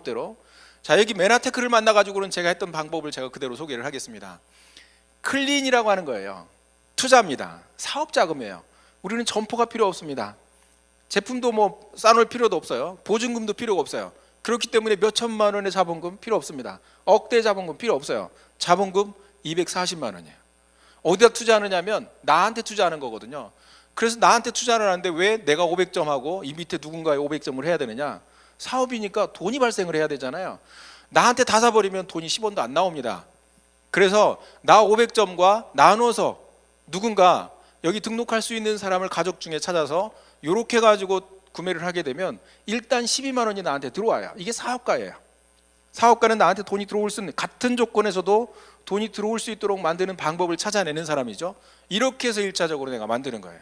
방법대로 자 여기 메나테크를 만나가지고는 제가 했던 방법을 제가 그대로 소개를 하겠습니다. 클린이라고 하는 거예요. 투자입니다. 사업 자금이에요. 우리는 점포가 필요 없습니다. 제품도 뭐 싸놓을 필요도 없어요. 보증금도 필요가 없어요. 그렇기 때문에 몇 천만 원의 자본금 필요 없습니다. 억대 자본금 필요 없어요. 자본금 240만 원이에요. 어디다 투자하느냐면 나한테 투자하는 거거든요. 그래서 나한테 투자를 하는데 왜 내가 500점 하고 이 밑에 누군가에 500점을 해야 되느냐? 사업이니까 돈이 발생을 해야 되잖아요. 나한테 다 사버리면 돈이 10원도 안 나옵니다. 그래서 나 500점과 나눠서 누군가 여기 등록할 수 있는 사람을 가족 중에 찾아서 이렇게 가지고 구매를 하게 되면 일단 12만 원이 나한테 들어와요. 이게 사업가예요. 사업가는 나한테 돈이 들어올 수 있는 같은 조건에서도 돈이 들어올 수 있도록 만드는 방법을 찾아내는 사람이죠. 이렇게 해서 일차적으로 내가 만드는 거예요.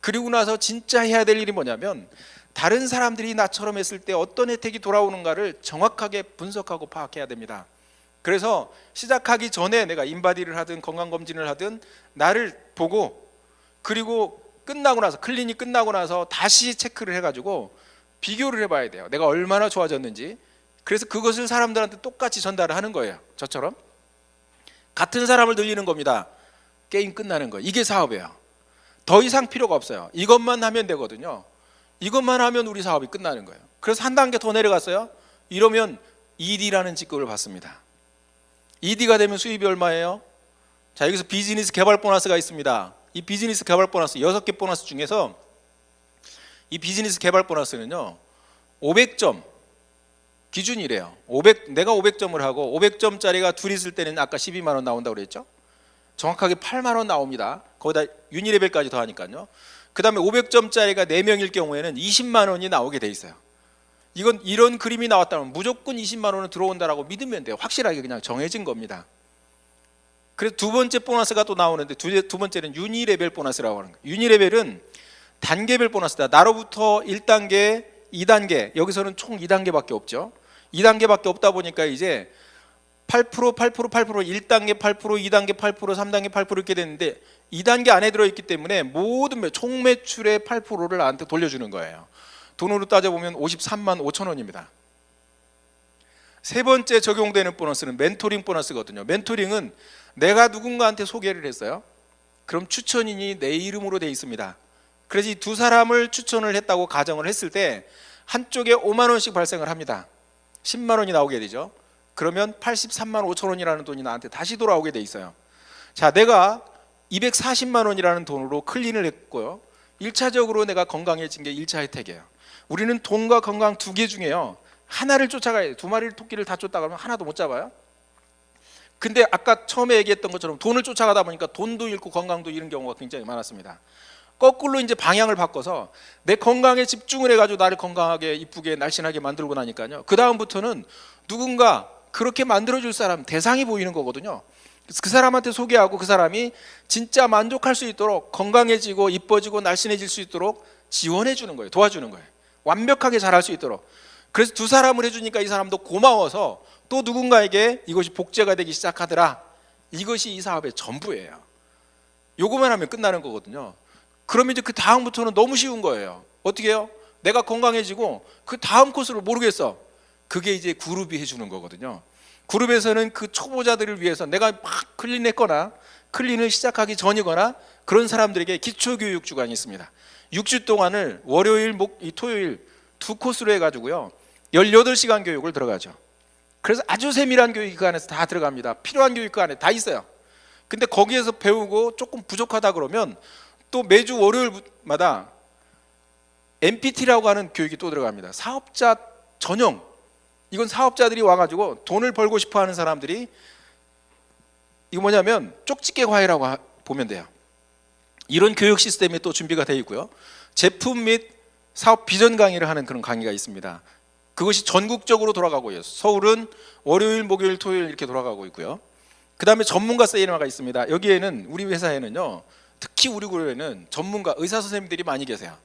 그리고 나서 진짜 해야 될 일이 뭐냐면 다른 사람들이 나처럼 했을 때 어떤 혜택이 돌아오는가를 정확하게 분석하고 파악해야 됩니다. 그래서 시작하기 전에 내가 인바디를 하든 건강검진을 하든 나를 보고 그리고 끝나고 나서 클리닉 끝나고 나서 다시 체크를 해가지고 비교를 해봐야 돼요. 내가 얼마나 좋아졌는지. 그래서 그것을 사람들한테 똑같이 전달을 하는 거예요. 저처럼 같은 사람을 늘리는 겁니다. 게임 끝나는 거. 이게 사업이에요. 더 이상 필요가 없어요. 이것만 하면 되거든요. 이것만 하면 우리 사업이 끝나는 거예요. 그래서 한 단계 더 내려갔어요. 이러면 ED라는 직급을 받습니다. ED가 되면 수입이 얼마예요? 자, 여기서 비즈니스 개발 보너스가 있습니다. 이 비즈니스 개발 보너스 여섯 개 보너스 중에서 이 비즈니스 개발 보너스는요. 500점 기준이래요. 500 내가 500점을 하고 500점짜리가 둘이 있을 때는 아까 12만 원 나온다고 그랬죠? 정확하게 8만 원 나옵니다. 거기다 유니레벨까지 더하니까요. 그 다음에 500점짜리가 4명일 경우에는 20만 원이 나오게 돼 있어요. 이건 이런 그림이 나왔다면 무조건 20만 원은 들어온다라고 믿으면 돼요. 확실하게 그냥 정해진 겁니다. 그래서 두 번째 보너스가 또 나오는데 두, 두 번째는 유니레벨 보너스라고 하는 거예요. 유니레벨은 단계별 보너스다. 나로부터 1단계, 2단계 여기서는 총 2단계밖에 없죠. 2단계밖에 없다 보니까 이제 8% 8% 8% 1단계 8% 2단계 8% 3단계 8% 이렇게 되는데 2단계 안에 들어 있기 때문에 모든 매- 총 매출의 8%를 나한테 돌려주는 거예요. 돈으로 따져보면 53만 5천 원입니다. 세 번째 적용되는 보너스는 멘토링 보너스거든요. 멘토링은 내가 누군가한테 소개를 했어요. 그럼 추천인이 내 이름으로 돼 있습니다. 그래서 이 두 사람을 추천을 했다고 가정을 했을 때 한쪽에 5만 원씩 발생을 합니다. 10만 원이 나오게 되죠. 그러면 83만 5천 원이라는 돈이 나한테 다시 돌아오게 돼 있어요. 자, 내가 240만 원이라는 돈으로 클린을 했고요. 1차적으로 내가 건강해진 게 1차 혜택이에요. 우리는 돈과 건강 두 개 중에요. 하나를 쫓아가야 돼요. 두 마리를 토끼를 다 쫓다 가면 하나도 못 잡아요. 근데 아까 처음에 얘기했던 것처럼 돈을 쫓아가다 보니까 돈도 잃고 건강도 잃은 경우가 굉장히 많았습니다. 거꾸로 이제 방향을 바꿔서 내 건강에 집중을 해가지고 나를 건강하게 이쁘게 날씬하게 만들고 나니까요. 그 다음부터는 누군가 그렇게 만들어줄 사람 대상이 보이는 거거든요. 그 사람한테 소개하고 그 사람이 진짜 만족할 수 있도록 건강해지고 이뻐지고 날씬해질 수 있도록 지원해 주는 거예요. 도와주는 거예요. 완벽하게 잘할 수 있도록. 그래서 두 사람을 해주니까 이 사람도 고마워서 또 누군가에게 이것이 복제가 되기 시작하더라. 이것이 이 사업의 전부예요. 요거만 하면 끝나는 거거든요. 그러면 이제 그 다음부터는 너무 쉬운 거예요. 어떻게 해요? 내가 건강해지고 그 다음 코스를 모르겠어. 그게 이제 그룹이 해주는 거거든요. 그룹에서는 그 초보자들을 위해서 내가 막 클린했거나 클린을 시작하기 전이거나 그런 사람들에게 기초교육 주간이 있습니다. 6주 동안을 월요일, 목, 이 토요일 두 코스로 해가지고요. 18시간 교육을 들어가죠. 그래서 아주 세밀한 교육이 그 안에서 다 들어갑니다. 필요한 교육 그 안에 다 있어요. 근데 거기에서 배우고 조금 부족하다 그러면 또 매주 월요일마다 MPT라고 하는 교육이 또 들어갑니다. 사업자 전용. 이건 사업자들이 와가지고 돈을 벌고 싶어하는 사람들이 이거 뭐냐면 쪽집게 과외라고 하- 보면 돼요. 이런 교육 시스템이 또 준비가 되어 있고요. 제품 및 사업 비전 강의를 하는 그런 강의가 있습니다. 그것이 전국적으로 돌아가고 있어요. 서울은 월요일, 목요일, 토요일 이렇게 돌아가고 있고요. 그 다음에 전문가 세미나가 있습니다. 여기에는 우리 회사에는요, 특히 우리 교회는 전문가 의사 선생님들이 많이 계세요.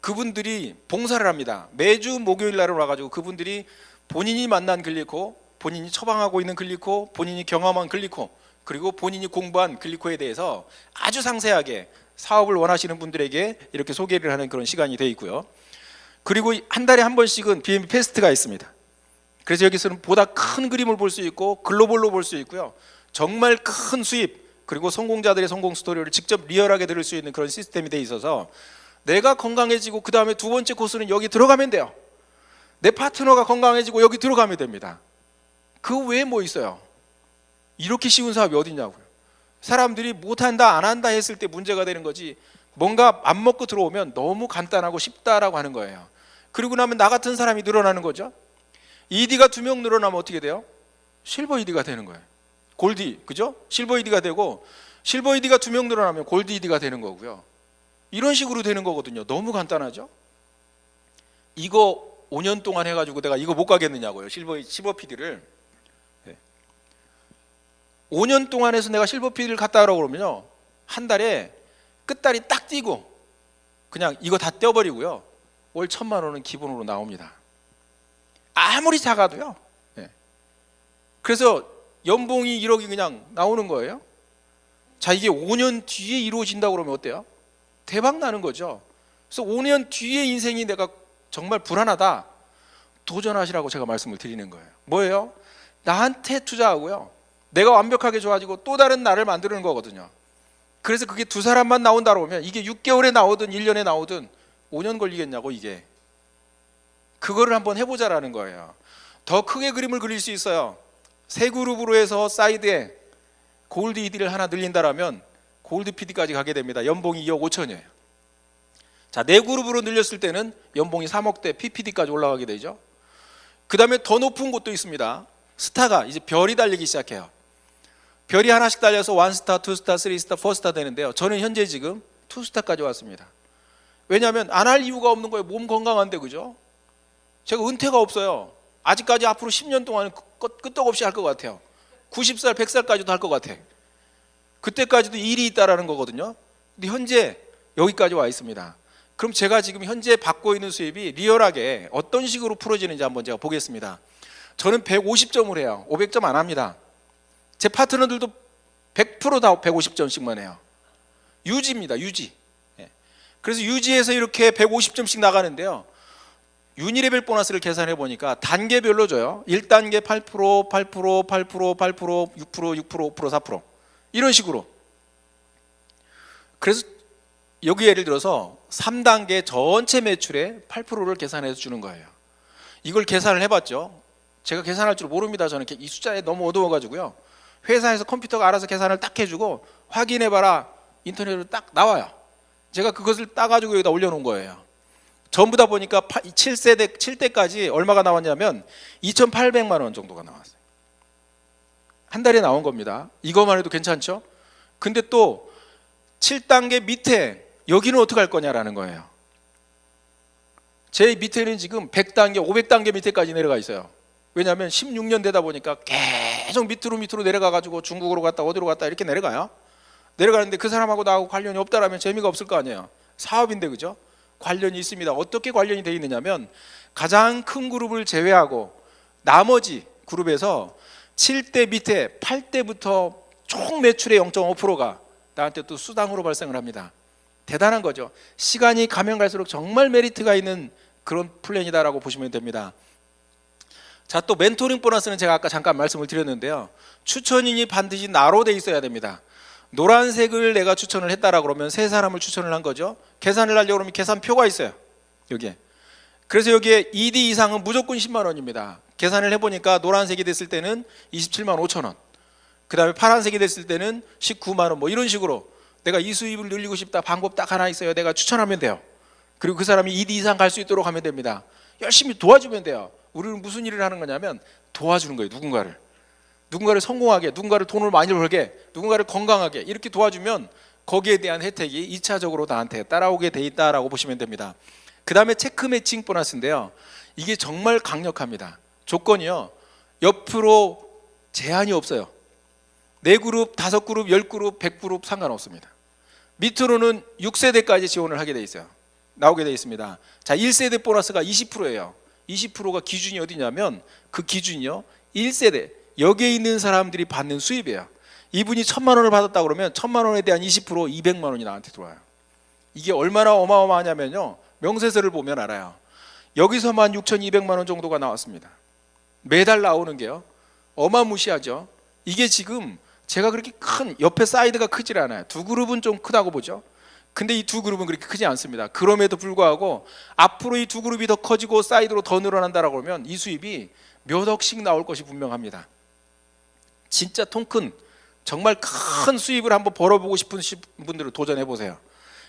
그분들이 봉사를 합니다. 매주 목요일 날을 와가지고 그분들이 본인이 만난 글리코, 본인이 처방하고 있는 글리코, 본인이 경험한 글리코, 그리고 본인이 공부한 글리코에 대해서 아주 상세하게 사업을 원하시는 분들에게 이렇게 소개를 하는 그런 시간이 되어 있고요. 그리고 한 달에 한 번씩은 BMB 페스트가 있습니다. 그래서 여기서는 보다 큰 그림을 볼 수 있고 글로벌로 볼 수 있고요. 정말 큰 수입 그리고 성공자들의 성공 스토리를 직접 리얼하게 들을 수 있는 그런 시스템이 돼 있어서 내가 건강해지고 그 다음에 두 번째 코스는 여기 들어가면 돼요. 내 파트너가 건강해지고 여기 들어가면 됩니다. 그 외에 뭐 있어요? 이렇게 쉬운 사업이 어딨냐고요. 사람들이 못한다 안 한다 했을 때 문제가 되는 거지 뭔가 안 먹고 들어오면 너무 간단하고 쉽다라고 하는 거예요. 그리고 나면 나 같은 사람이 늘어나는 거죠. ED가 두 명 늘어나면 어떻게 돼요? 실버 ED가 되는 거예요. 골디 그죠? 실버 ED가 되고 실버 ED가 두 명 늘어나면 골드 ED가 되는 거고요. 이런 식으로 되는 거거든요. 너무 간단하죠? 이거 5년 동안 해가지고 내가 이거 못 가겠느냐고요. 실버 실버 PD를 5년 동안 해서 내가 실버 PD를 갔다 하라고 그러면요 한 달에 끝달이 딱 띄고 그냥 이거 다 떼어버리고요 월 천만 원은 기본으로 나옵니다. 아무리 작아도요. 예. 그래서 연봉이 1억이 그냥 나오는 거예요. 자 이게 5년 뒤에 이루어진다 고 그러면 어때요? 대박 나는 거죠. 그래서 5년 뒤에 인생이 내가 정말 불안하다. 도전하시라고 제가 말씀을 드리는 거예요. 뭐예요? 나한테 투자하고요. 내가 완벽하게 좋아지고 또 다른 나를 만드는 거거든요. 그래서 그게 두 사람만 나온다 그러면 이게 6개월에 나오든 1년에 나오든 5년 걸리겠냐고 이게. 그거를 한번 해보자라는 거예요. 더 크게 그림을 그릴 수 있어요. 세 그룹으로 해서 사이드에 골드 ED를 하나 늘린다라면 골드 PD까지 가게 됩니다. 연봉이 2억 5천이에요. 자, 네 그룹으로 늘렸을 때는 연봉이 3억대 PPD까지 올라가게 되죠. 그 다음에 더 높은 곳도 있습니다. 스타가 이제 별이 달리기 시작해요. 별이 하나씩 달려서 원스타, 투스타, 쓰리스타, 포스타 되는데요. 저는 현재 지금 투스타까지 왔습니다. 왜냐하면 안 할 이유가 없는 거예요. 몸 건강한데 그죠? 제가 은퇴가 없어요. 아직까지 앞으로 10년 동안 끄떡없이 할 것 같아요. 90살, 100살까지도 할 것 같아. 그때까지도 일이 있다라는 거거든요. 근데 현재 여기까지 와 있습니다. 그럼 제가 지금 현재 받고 있는 수입이 리얼하게 어떤 식으로 풀어지는지 한번 제가 보겠습니다. 저는 150점을 해요. 500점 안 합니다. 제 파트너들도 100%다 150점씩만 해요. 유지입니다. 유지. 예. 그래서 유지해서 이렇게 150점씩 나가는데요. 유니레벨 보너스를 계산해 보니까 단계별로 줘요. 1단계 8%, 8%, 8%, 8%, 6%, 6%, 5%, 4% 이런 식으로. 그래서 여기 예를 들어서 3단계 전체 매출의 8%를 계산해서 주는 거예요. 이걸 계산을 해봤죠. 제가 계산할 줄 모릅니다. 저는 이 숫자에 너무 어두워가지고요. 회사에서 컴퓨터가 알아서 계산을 딱 해주고 확인해봐라 인터넷으로 딱 나와요. 제가 그것을 따가지고 여기다 올려놓은 거예요. 전부 다 보니까 7세대 7대까지 얼마가 나왔냐면 2,800만 원 정도가 나왔어요. 한 달에 나온 겁니다. 이것만 해도 괜찮죠? 근데 또 7단계 밑에 여기는 어떻게 할 거냐라는 거예요. 제 밑에는 지금 100단계, 500단계 밑에까지 내려가 있어요. 왜냐하면 16년 되다 보니까 계속 밑으로 밑으로 내려가 가지고 중국으로 갔다 어디로 갔다 이렇게 내려가요. 내려가는데 그 사람하고 나하고 관련이 없다라면 재미가 없을 거 아니에요. 사업인데 그죠? 관련이 있습니다. 어떻게 관련이 되어 있느냐면 가장 큰 그룹을 제외하고 나머지 그룹에서 7대 밑에 8대부터 총 매출의 0.5%가 나한테 또 수당으로 발생을 합니다. 대단한 거죠. 시간이 가면 갈수록 정말 메리트가 있는 그런 플랜이다라고 보시면 됩니다. 자, 또 멘토링 보너스는 제가 아까 잠깐 말씀을 드렸는데요. 추천인이 반드시 나로 돼 있어야 됩니다. 노란색을 내가 추천을 했다라 그러면 세 사람을 추천을 한 거죠. 계산을 하려고 그러면 계산표가 있어요. 여기에. 그래서 여기에 ED 이상은 무조건 10만 원입니다. 계산을 해보니까 노란색이 됐을 때는 27만 5천 원. 그 다음에 파란색이 됐을 때는 19만 원. 뭐 이런 식으로 내가 이 수입을 늘리고 싶다. 방법 딱 하나 있어요. 내가 추천하면 돼요. 그리고 그 사람이 ED 이상 갈 수 있도록 하면 됩니다. 열심히 도와주면 돼요. 우리는 무슨 일을 하는 거냐면 도와주는 거예요. 누군가를. 누군가를 성공하게, 누군가를 돈을 많이 벌게, 누군가를 건강하게 이렇게 도와주면 거기에 대한 혜택이 2차적으로 나한테 따라오게 돼 있다라고 보시면 됩니다. 그 다음에 체크 매칭 보너스인데요. 이게 정말 강력합니다. 조건이요. 옆으로 제한이 없어요. 네 그룹, 다섯 그룹, 열 그룹, 백 그룹 상관없습니다. 밑으로는 6세대까지 지원을 하게 돼 있어요. 나오게 돼 있습니다. 자, 1세대 보너스가 20%예요. 20%가 기준이 어디냐면 그 기준이요. 1세대 여기에 있는 사람들이 받는 수입이에요. 이분이 천만 원을 받았다 그러면 천만 원에 대한 20% 200만 원이 나한테 들어와요. 이게 얼마나 어마어마하냐면요. 명세서를 보면 알아요. 여기서만 6,200만 원 정도가 나왔습니다. 매달 나오는 게요. 어마무시하죠. 이게 지금 제가 그렇게 큰 옆에 사이드가 크질 않아요. 두 그룹은 좀 크다고 보죠. 근데 이 두 그룹은 그렇게 크지 않습니다. 그럼에도 불구하고 앞으로 이 두 그룹이 더 커지고 사이드로 더 늘어난다라고 하면 이 수입이 몇 억씩 나올 것이 분명합니다. 진짜 통큰 정말 큰 수입을 한번 벌어보고 싶은 시- 분들은 도전해 보세요.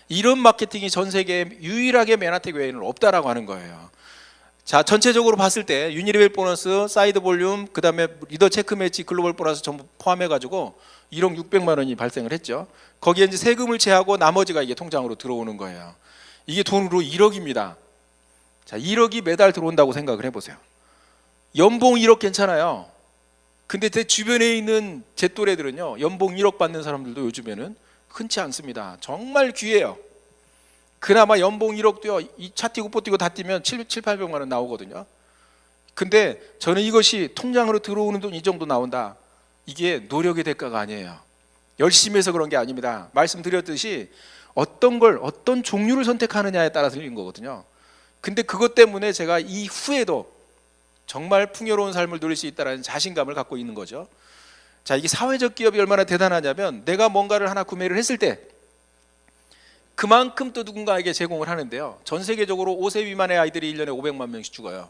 이런 마케팅이 전 세계에 유일하게 맨하텍 외에는 없다라고 하는 거예요. 자 전체적으로 봤을 때 유니레벨 보너스, 사이드 볼륨, 그다음에 리더 체크 매치, 글로벌 보너스 전부 포함해 가지고 1억 600만 원이 발생을 했죠. 거기에 이제 세금을 제하고 나머지가 이게 통장으로 들어오는 거예요. 이게 돈으로 1억입니다. 자 1억이 매달 들어온다고 생각을 해 보세요. 연봉 1억 괜찮아요. 근데 제 주변에 있는 제 또래들은요 연봉 1억 받는 사람들도 요즘에는 흔치 않습니다. 정말 귀해요. 그나마 연봉 1억도요 이차 뛰고 뽀 뛰고 다 뛰면 7, 7 800만 원 나오거든요. 근데 저는 이것이 통장으로 들어오는 돈 이 정도 나온다. 이게 노력의 대가가 아니에요. 열심히 해서 그런 게 아닙니다. 말씀드렸듯이 어떤 걸 어떤 종류를 선택하느냐에 따라 들린 거거든요. 근데 그것 때문에 제가 이후에도 정말 풍요로운 삶을 누릴 수 있다는 자신감을 갖고 있는 거죠. 자, 이게 사회적 기업이 얼마나 대단하냐면 내가 뭔가를 하나 구매를 했을 때 그만큼 또 누군가에게 제공을 하는데요. 전 세계적으로 5세 미만의 아이들이 1년에 500만 명씩 죽어요.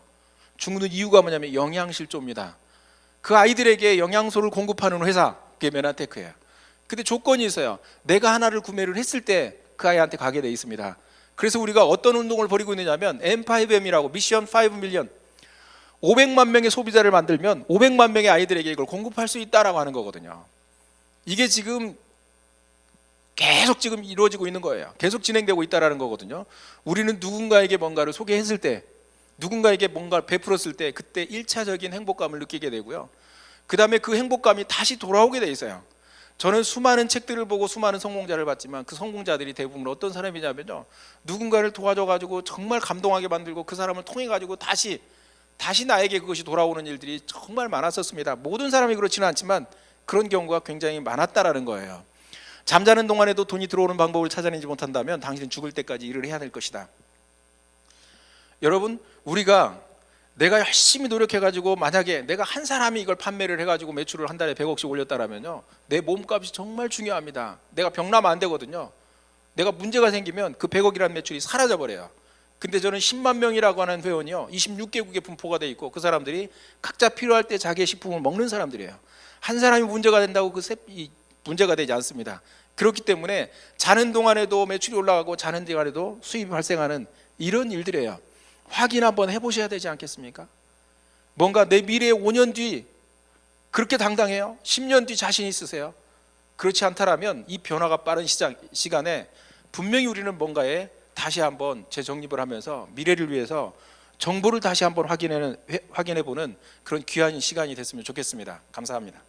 죽는 이유가 뭐냐면 영양실조입니다. 그 아이들에게 영양소를 공급하는 회사 그게 메나테크예요. 근데 조건이 있어요. 내가 하나를 구매를 했을 때 그 아이한테 가게 돼 있습니다. 그래서 우리가 어떤 운동을 벌이고 있느냐면 M5M이라고 미션 5 밀리언 500만 명의 소비자를 만들면 500만 명의 아이들에게 이걸 공급할 수 있다라고 하는 거거든요. 이게 지금 계속 지금 이루어지고 있는 거예요. 계속 진행되고 있다라는 거거든요. 우리는 누군가에게 뭔가를 소개했을 때, 누군가에게 뭔가를 베풀었을 때 그때 일차적인 행복감을 느끼게 되고요. 그다음에 그 행복감이 다시 돌아오게 돼 있어요. 저는 수많은 책들을 보고 수많은 성공자를 봤지만 그 성공자들이 대부분 어떤 사람이냐면요. 누군가를 도와줘 가지고 정말 감동하게 만들고 그 사람을 통해 가지고 다시 다시 나에게 그것이 돌아오는 일들이 정말 많았었습니다. 모든 사람이 그렇지는 않지만 그런 경우가 굉장히 많았다라는 거예요. 잠자는 동안에도 돈이 들어오는 방법을 찾아내지 못한다면 당신은 죽을 때까지 일을 해야 될 것이다. 여러분, 우리가 내가 열심히 노력해가지고 만약에 내가 한 사람이 이걸 판매를 해가지고 매출을 한 달에 100억씩 올렸다라면요, 내 몸값이 정말 중요합니다. 내가 병나면 안 되거든요. 내가 문제가 생기면 그 100억이라는 매출이 사라져 버려요. 근데 저는 10만 명이라고 하는 회원이요, 26개국에 분포가 돼 있고 그 사람들이 각자 필요할 때 자기의 식품을 먹는 사람들이에요. 한 사람이 문제가 된다고 그 세- 이 문제가 되지 않습니다. 그렇기 때문에 자는 동안에도 매출이 올라가고 자는 동안에도 수입이 발생하는 이런 일들이에요. 확인 한번 해보셔야 되지 않겠습니까? 뭔가 내 미래 5년 뒤 그렇게 당당해요? 10년 뒤 자신 있으세요? 그렇지 않다라면 이 변화가 빠른 시장, 시간에 분명히 우리는 뭔가에 다시 한번 재정립을 하면서 미래를 위해서 정보를 다시 한번 확인해, 확인해 보는 그런 귀한 시간이 됐으면 좋겠습니다. 감사합니다.